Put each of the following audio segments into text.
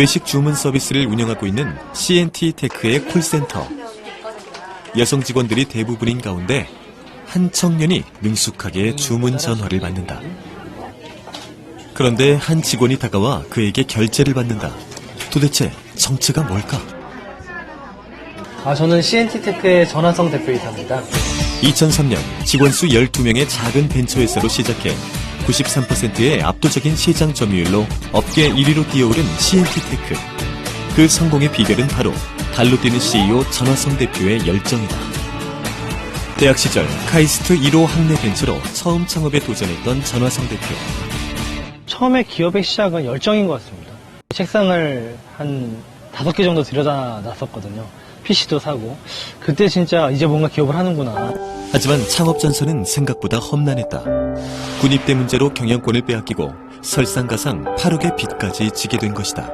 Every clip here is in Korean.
외식 주문 서비스를 운영하고 있는 CNT 테크의 콜센터. 여성 직원들이 대부분인 가운데 한 청년이 능숙하게 주문 전화를 받는다. 그런데 한 직원이 다가와 그에게 결제를 받는다. 도대체 정체가 뭘까? 아, 저는 CNT테크의 전화성 대표이사입니다. 2003년 직원 수 12명의 작은 벤처 회사로 시작해 93%의 압도적인 시장 점유율로 업계 1위로 뛰어오른 CNT테크. 그 성공의 비결은 바로 달로 뛰는 CEO 전화성 대표의 열정이다. 대학 시절 카이스트 1호 학내 벤처로 처음 창업에 도전했던 전화성 대표. 처음에 기업의 시작은 열정인 것 같습니다. 책상을 한 다섯 개 정도 들여다 놨었거든요. PC도 사고. 그때 진짜 이제 뭔가 기업을 하는구나. 하지만 창업 전선은 생각보다 험난했다. 군입대 문제로 경영권을 빼앗기고 설상가상 8억의 빚까지 지게 된 것이다.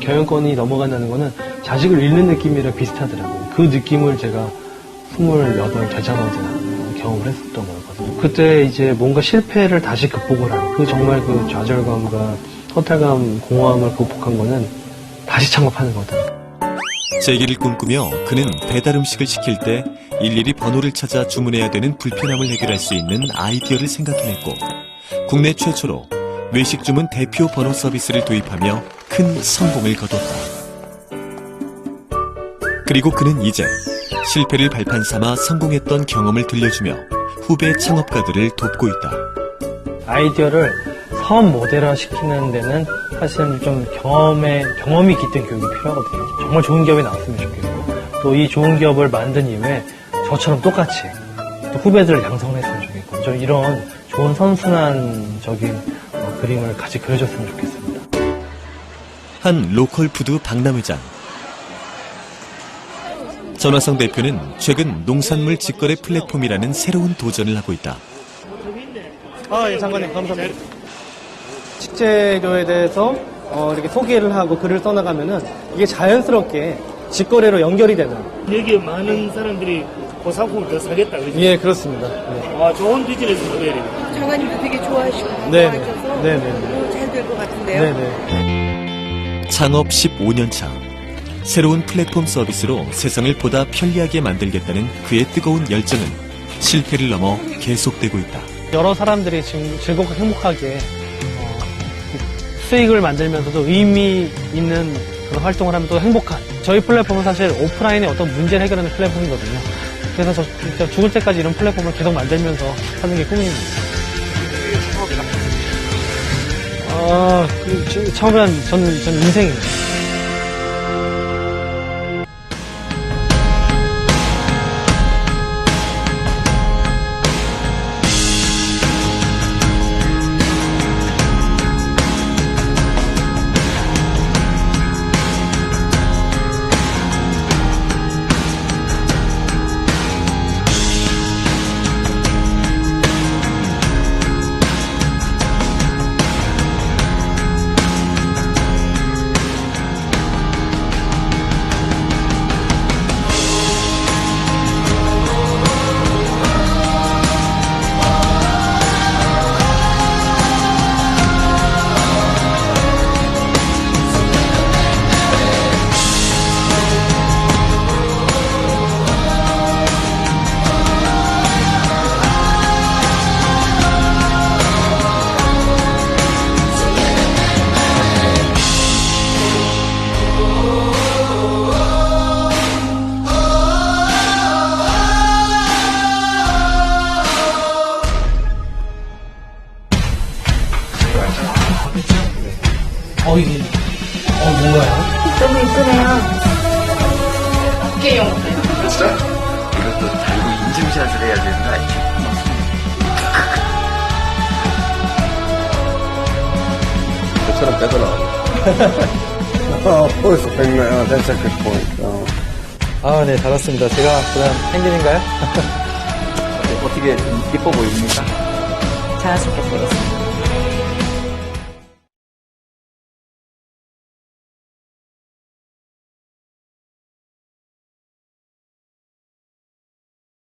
경영권이 넘어간다는 거는 자식을 잃는 느낌이랑 비슷하더라고요. 그 느낌을 제가 28 되자마자 경험을 했었던 거거든요. 그때 이제 뭔가 실패를 다시 극복을 하는 그 정말 그 좌절감과 허탈감, 공허함을 극복한 거는 다시 창업하는 거다. 재기를 꿈꾸며 그는 배달 음식을 시킬 때 일일이 번호를 찾아 주문해야 되는 불편함을 해결할 수 있는 아이디어를 생각해냈고 국내 최초로 외식 주문 대표 번호 서비스를 도입하며 큰 성공을 거뒀다. 그리고 그는 이제 실패를 발판 삼아 성공했던 경험을 들려주며 후배 창업가들을 돕고 있다. 아이디어를 사업 모델화 시키는 데는 사실은 좀 경험에, 경험이 깃든 교육이 필요하거든요. 정말 좋은 기업이 나왔으면 좋겠고, 또 이 좋은 기업을 만든 이후에 저처럼 똑같이 또 후배들을 양성을 했으면 좋겠고, 저는 이런 좋은 선순환적인 어, 그림을 같이 그려줬으면 좋겠습니다. 한 로컬 푸드 박람회장. 전화성 대표는 최근 농산물 직거래 플랫폼이라는 새로운 도전을 하고 있다. 아, 예, 장관님, 감사합니다. 식재료에 대해서 어, 이렇게 소개를 하고 글을 써나가면은 이게 자연스럽게 직거래로 연결이 되는. 여기 많은 사람들이 그 상품을 더 사겠다, 그지? 예, 그렇습니다. 네. 아, 좋은 비즈니스 모델이네. 장관님도 되게 좋아하시고 네, 좋아하셔서 네, 네, 네. 잘 될 것 같은데요. 네. 창업 15년 차. 새로운 플랫폼 서비스로 세상을 보다 편리하게 만들겠다는 그의 뜨거운 열정은 실패를 넘어 계속되고 있다. 여러 사람들이 지금 즐겁고 행복하게 어, 수익을 만들면서도 의미 있는 그런 활동을 하면 또 행복한 저희 플랫폼은 사실 오프라인의 어떤 문제를 해결하는 플랫폼이거든요. 그래서 저 진짜 죽을 때까지 이런 플랫폼을 계속 만들면서 하는 게 꿈입니다. 아, 그, 저- 처음엔 저는, 저는 인생입니다. 어, 이게, 어, 뭔가요? 너무 이쁘네요. 깨요. 이것도 달고 인증샷을 해야 되는 거 아니지? 저처럼 빼더라. 어, 포에서 100명, 어, that's a good point. 어. 아, 네, 잘 왔습니다. 제가 그다음 펭귄인가요? 어떻게 좀 이뻐 보입니까? 자연스럽게 보겠습니다.